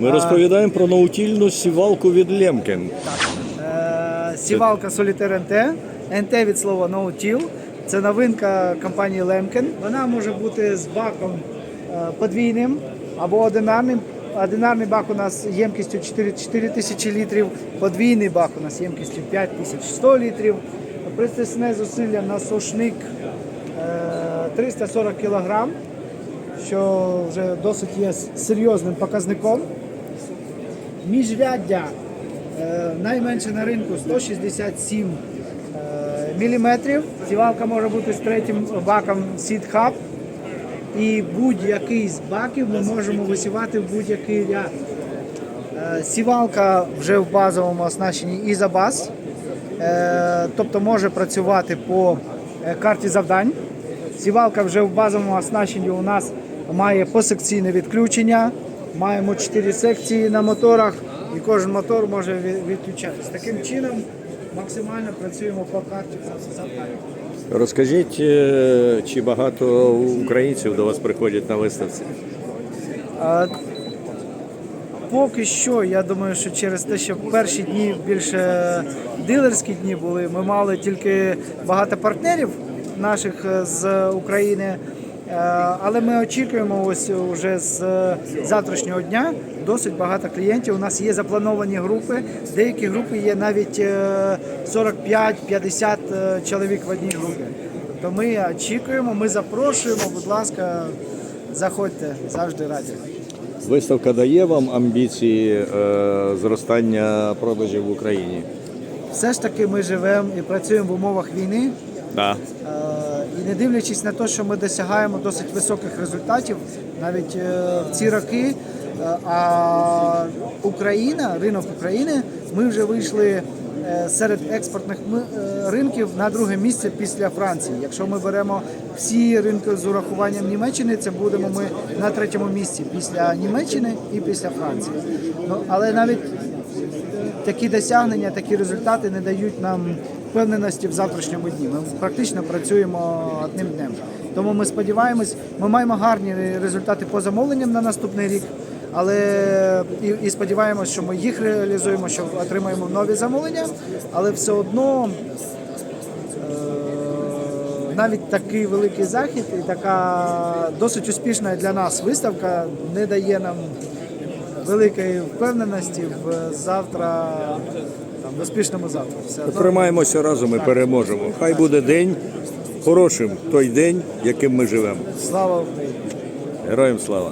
Ми розповідаємо про наутільну сівалку від Лемкен. Е, Сівалка Solitaire NT. NT від слова Till. Це новинка компанії Lemken. Вона може бути з баком е, подвійним або одинарним. Одинарний бак у нас ємкістю 4 4000 літрів, подвійний бак у нас ємкістю 5100 літрів. Пристесне зусилля на сушник е, 340 кг, що вже досить є серйозним показником. Міжряддя е, найменше на ринку 167 мм. Сівалка може бути з третім баком Seed Hub. І будь-який з баків ми можемо висівати в будь-який ряд. Е, Сівалка вже в базовому оснащенні Ізабас, е, тобто може працювати по е, карті завдань. Сівалка вже в базовому оснащенні у нас має посекційне відключення. Маємо 4 секції на моторах, і кожен мотор може від- відключатись. Таким чином максимально працюємо по карті. Розкажіть, е, чи багато українців до вас приходять на виставці? А, Поки що, я думаю, що через те, що перші дні більше дилерські дні були, ми мали тільки багато партнерів наших е, з України. Е, Але ми очікуємо ось уже з завтрашнього дня досить багато клієнтів. У нас є заплановані групи. Деякі групи є навіть е, 45-50 е, чоловік в одній групі. Тобто ми очікуємо, ми запрошуємо, будь ласка, заходьте, завжди раді. Виставка дає вам амбіції е, зростання продажів в Україні? Все ж таки ми живемо і працюємо в умовах війни. Е, І не дивлячись на те, що ми досягаємо досить високих результатів навіть е, в ці роки. е, А Україна, ринок України, ми вже вийшли е, серед експортних ринків на друге місце після Франції. Якщо ми беремо всі ринки з урахуванням Німеччини, це будемо ми на третьому місці після Німеччини і після Франції. Ну але навіть такі досягнення, такі результати не дають нам впевненості в завтрашньому дні. Ми практично працюємо одним днем. Тому ми сподіваємось, ми маємо гарні результати по замовленням на наступний рік. Але і, і сподіваємось, що ми їх реалізуємо, що отримаємо нові замовлення, але все одно е, навіть такий великий захід і така досить успішна для нас виставка не дає нам великої впевненості в завтра, там, в успішному завтра. Все одно Тримаємося разом і переможемо. Хай буде день хорошим, той день, яким ми живемо. слава Україні! Героям слава!